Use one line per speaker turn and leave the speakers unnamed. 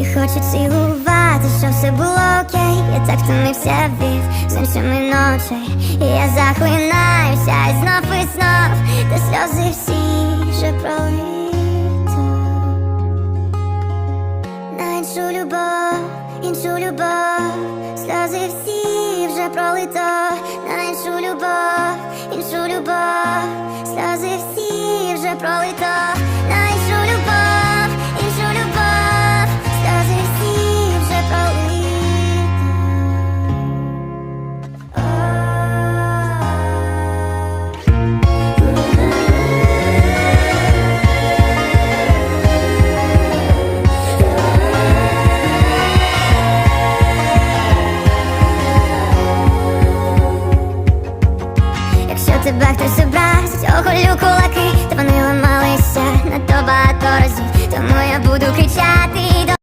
І хочу цілувати, щоб все було окей. Я так втомився від іншими ночей І я захлинаюся і знов і знов Та сльози всі вже пролито На іншу любов, іншу любов Сльози всі вже пролито. На іншу любов, іншу любов Сльози всі вже пролито тебе хтось образить, охолюку